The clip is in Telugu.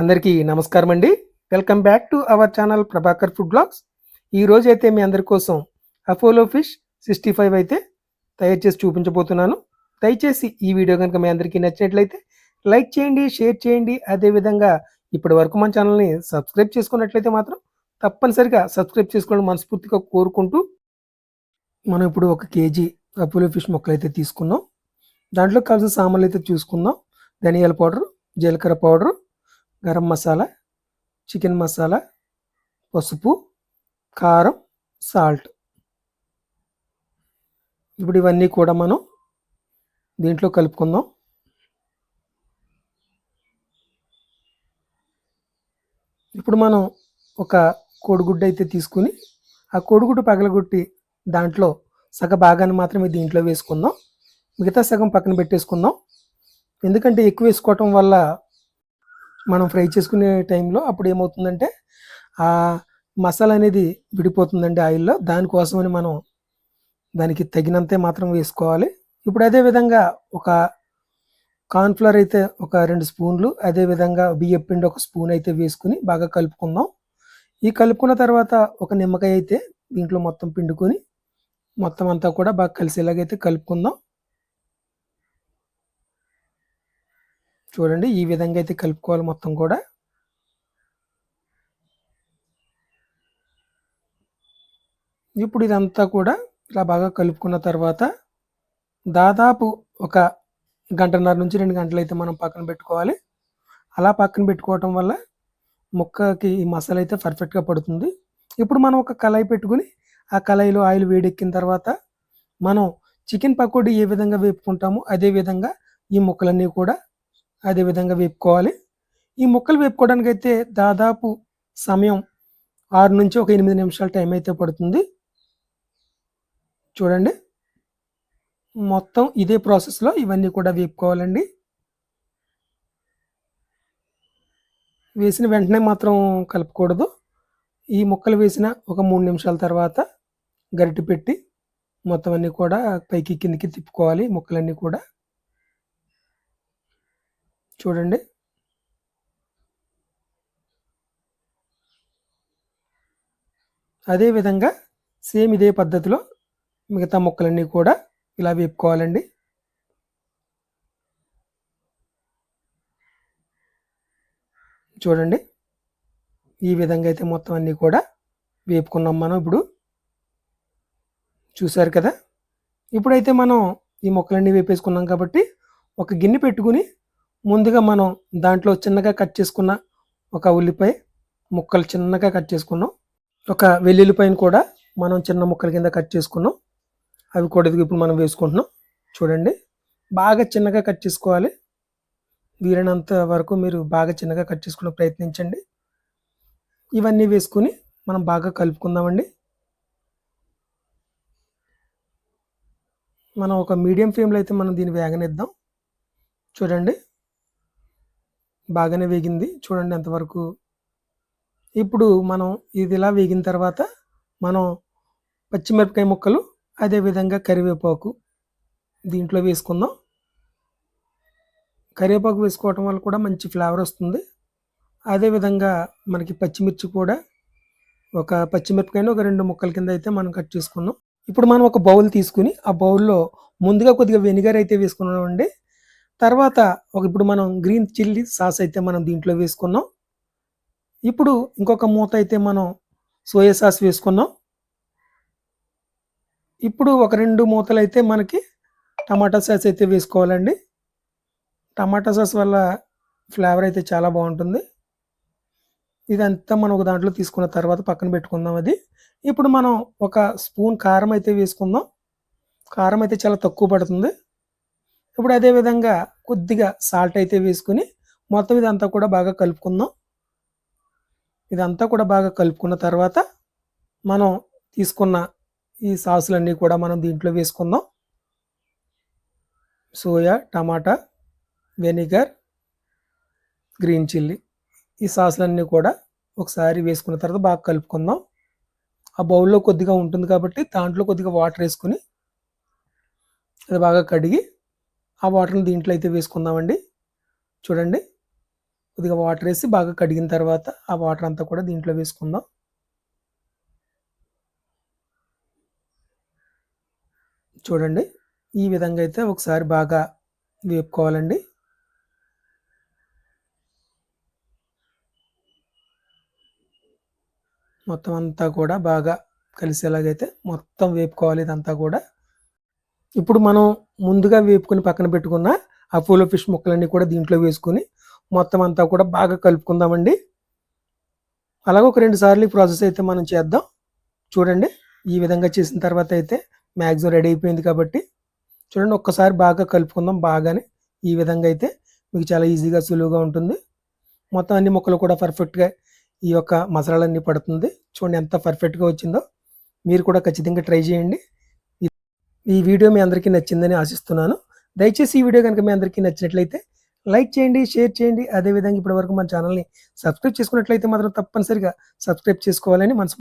అందరికీ నమస్కారం అండి. Welcome back to our channel Prabhakar food blogs. ఈరోజు అయితే మీ అందరి కోసం అపోలో ఫిష్ సిక్స్టీ ఫైవ్ అయితే తయారు చేసి చూపించబోతున్నాను. దయచేసి ఈ వీడియో కనుక మీ అందరికీ నచ్చినట్లయితే లైక్ చేయండి షేర్ చేయండి. అదేవిధంగా ఇప్పటి వరకు మన ఛానల్ని సబ్స్క్రైబ్ చేసుకున్నట్లయితే మాత్రం తప్పనిసరిగా సబ్స్క్రైబ్ చేసుకోవడం మనస్ఫూర్తిగా కోరుకుంటూ మనం ఇప్పుడు ఒక కేజీ అపోలో ఫిష్ మొక్కలు అయితే తీసుకున్నాం. దాంట్లో కావాల్సిన సామాన్లు అయితే చూసుకుందాం. ధనియాల పౌడర్ జీలకర్ర పౌడర్ గరం మసాలా చికెన్ మసాలా పసుపు కారం సాల్ట్. ఇప్పుడు ఇవన్నీ కూడా మనం దీంట్లో కలుపుకుందాం. ఇప్పుడు మనం ఒక కోడిగుడ్డు అయితే తీసుకుని ఆ కోడిగుడ్డు పగలగొట్టి దాంట్లో సగ భాగాన్ని మాత్రమే దీంట్లో వేసుకుందాం. మిగతా సగం పక్కన పెట్టేసుకుందాం. ఎందుకంటే ఎక్కువ వేసుకోవటం వల్ల మనం ఫ్రై చేసుకునే టైంలో అప్పుడు ఏమవుతుందంటే ఆ మసాలా అనేది విడిపోతుందండి ఆయిల్లో. దానికోసమని మనం దానికి తగినంతే మాత్రం వేసుకోవాలి. ఇప్పుడు అదే విధంగా ఒక కార్న్ఫ్లవర్ అయితే ఒక రెండు స్పూన్లు అదే విధంగా బియ్యం పిండి ఒక స్పూన్ అయితే వేసుకుని బాగా కలుపుకుందాం. ఈ కలుపుకున్న తర్వాత ఒక నిమ్మకాయ అయితే దీంట్లో మొత్తం పిండుకొని మొత్తం అంతా కూడా బాగా కలిసేలాగైతే కలుపుకుందాం. చూడండి ఈ విధంగా అయితే కలుపుకోవాలి మొత్తం కూడా. ఇప్పుడు ఇదంతా కూడా ఇలా బాగా కలుపుకున్న తర్వాత దాదాపు ఒక గంటన్నర నుంచి రెండు గంటలు అయితే మనం పక్కన పెట్టుకోవాలి. అలా పక్కన పెట్టుకోవటం వల్ల ముక్కకి ఈ మసాలా అయితే పర్ఫెక్ట్గా పడుతుంది. ఇప్పుడు మనం ఒక కళాయి పెట్టుకుని ఆ కళాయిలో ఆయిల్ వేడెక్కిన తర్వాత మనం చికెన్ పకోడీ ఏ విధంగా వేపుకుంటామో అదే విధంగా ఈ ముక్కలన్నీ కూడా అదే విధంగా వేపుకోవాలి. ఈ ముక్కలు వేపుకోవడానికి అయితే దాదాపు సమయం ఆరు నుంచి ఒక ఎనిమిది నిమిషాల టైం అయితే పడుతుంది. చూడండి. మొత్తం ఇదే ప్రాసెస్లో ఇవన్నీ కూడా వేపుకోవాలండి. వేసిన వెంటనే మాత్రం కలపకూడదు. ఈ ముక్కలు వేసిన ఒక మూడు నిమిషాల తర్వాత గరిటె పెట్టి మొత్తం అన్నీ కూడా పైకి కిందికి తిప్పుకోవాలి ముక్కలన్నీ కూడా. చూడండి. అదేవిధంగా సేమ్ ఇదే పద్ధతిలో మిగతా ముక్కలన్నీ కూడా ఇలా వేపుకోవాలండి. చూడండి. ఈ విధంగా అయితే మొత్తం అన్నీ కూడా వేపుకున్నాం మనం ఇప్పుడు. చూసారు కదా? ఇప్పుడైతే మనం ఈ మొక్కలన్నీ వేపేసుకున్నాం కాబట్టి ఒక గిన్నె పెట్టుకుని ముందుగా మనం దాంట్లో చిన్నగా కట్ చేసుకున్న ఒక ఉల్లిపాయ ముక్కలు చిన్నగా కట్ చేసుకున్నాం. ఒక వెల్లుల్లిపాయను కూడా మనం చిన్న ముక్కల కింద కట్ చేసుకున్నాం. అవి కూడా ఇప్పుడు మనం వేసుకుంటున్నాం. చూడండి బాగా చిన్నగా కట్ చేసుకోవాలి. వీలైనంత వరకు మీరు బాగా చిన్నగా కట్ చేసుకునే ప్రయత్నించండి. ఇవన్నీ వేసుకుని మనం బాగా కలుపుకుందామండి. మనం ఒక మీడియం ఫ్లేమ్లో అయితే మనం దీన్ని వేగనిద్దాం. చూడండి బాగానే వేగింది. చూడండి ఎంతవరకు ఇప్పుడు మనం ఇది ఇలా వేగిన తర్వాత మనం పచ్చిమిరపకాయ ముక్కలు అదేవిధంగా కరివేపాకు దీంట్లో వేసుకుందాం. కరివేపాకు వేసుకోవటం వల్ల కూడా మంచి ఫ్లేవర్ వస్తుంది. అదేవిధంగా మనకి పచ్చిమిర్చి కూడా ఒక పచ్చిమిరపకాయను ఒక రెండు ముక్కల కింద అయితే మనం కట్ చేసుకున్నాం. ఇప్పుడు మనం ఒక బౌల్ తీసుకుని ఆ బౌల్లో ముందుగా కొద్దిగా వెనిగర్ అయితే వేసుకున్నామండి. తర్వాత ఒక ఇప్పుడు మనం గ్రీన్ చిల్లీ సాస్ అయితే మనం దీంట్లో వేసుకున్నాం. ఇప్పుడు ఇంకొక మూత అయితే మనం సోయా సాస్ వేసుకున్నాం. ఇప్పుడు ఒక రెండు మూతలు అయితే మనకి టమాటా సాస్ అయితే వేసుకోవాలండి. టమాటా సాస్ వల్ల ఫ్లేవర్ అయితే చాలా బాగుంటుంది. ఇదంతా మనం ఒక దాంట్లో తీసుకున్న తర్వాత పక్కన పెట్టుకుందాం అది. ఇప్పుడు మనం ఒక స్పూన్ కారం అయితే వేసుకుందాం. కారం అయితే చాలా తక్కువ పడుతుంది. ఇప్పుడు అదే విధంగా కొద్దిగా సాల్ట్ అయితే వేసుకుని మొత్తం ఇదంతా కూడా బాగా కలుపుకుందాం. ఇదంతా కూడా బాగా కలుపుకున్న తర్వాత మనం తీసుకున్న ఈ సాసులన్నీ కూడా మనం దీంట్లో వేసుకుందాం. Soya tomato vinegar green chilli ఈ సాసులన్నీ కూడా ఒకసారి వేసుకున్న తర్వాత బాగా కలుపుకుందాం. ఆ బౌల్లో కొద్దిగా ఉంటుంది కాబట్టి దాంట్లో కొద్దిగా వాటర్ వేసుకుని అది బాగా కడిగి ఆ వాటర్ని దీంట్లో అయితే వేసుకుందామండి. చూడండి. కొద్దిగా వాటర్ వేసి బాగా కడిగిన తర్వాత ఆ వాటర్ అంతా కూడా దీంట్లో వేసుకుందాం. చూడండి. ఈ విధంగా అయితే ఒకసారి బాగా వేపుకోవాలండి. మొత్తం అంతా కూడా బాగా కలిసేలాగైతే మొత్తం వేపుకోవాలి ఇదంతా కూడా. ఇప్పుడు మనం ముందుగా వేపుకొని పక్కన పెట్టుకున్న ఆ పూల ఫిష్ ముక్కలన్నీ కూడా దీంట్లో వేసుకొని మొత్తం అంతా కూడా బాగా కలుపుకుందామండి. అలాగే ఒక రెండు సార్లు ఈ ప్రాసెస్ అయితే మనం చేద్దాం. చూడండి ఈ విధంగా చేసిన తర్వాత అయితే మ్యాక్సిమం రెడీ అయిపోయింది కాబట్టి చూడండి ఒక్కసారి బాగా కలుపుకుందాం బాగానే. ఈ విధంగా అయితే మీకు చాలా ఈజీగా సులువుగా ఉంటుంది. మొత్తం అన్ని ముక్కలు కూడా పర్ఫెక్ట్గా ఈ యొక్క మసాలాలన్నీ పడుతుంది. చూడండి ఎంత పర్ఫెక్ట్గా వచ్చిందో. మీరు కూడా ఖచ్చితంగా ట్రై చేయండి. ఈ వీడియో మీ అందరికీ నచ్చిందని ఆశిస్తున్నాను. దయచేసి ఈ వీడియో కనుక మీ అందరికీ నచ్చినట్లయితే లైక్ చేయండి షేర్ చేయండి. అదేవిధంగా ఇప్పటివరకు మన ఛానల్ని సబ్స్క్రైబ్ చేసుకున్నట్లయితే మాత్రం తప్పనిసరిగా సబ్స్క్రైబ్ చేసుకోవాలని మనసు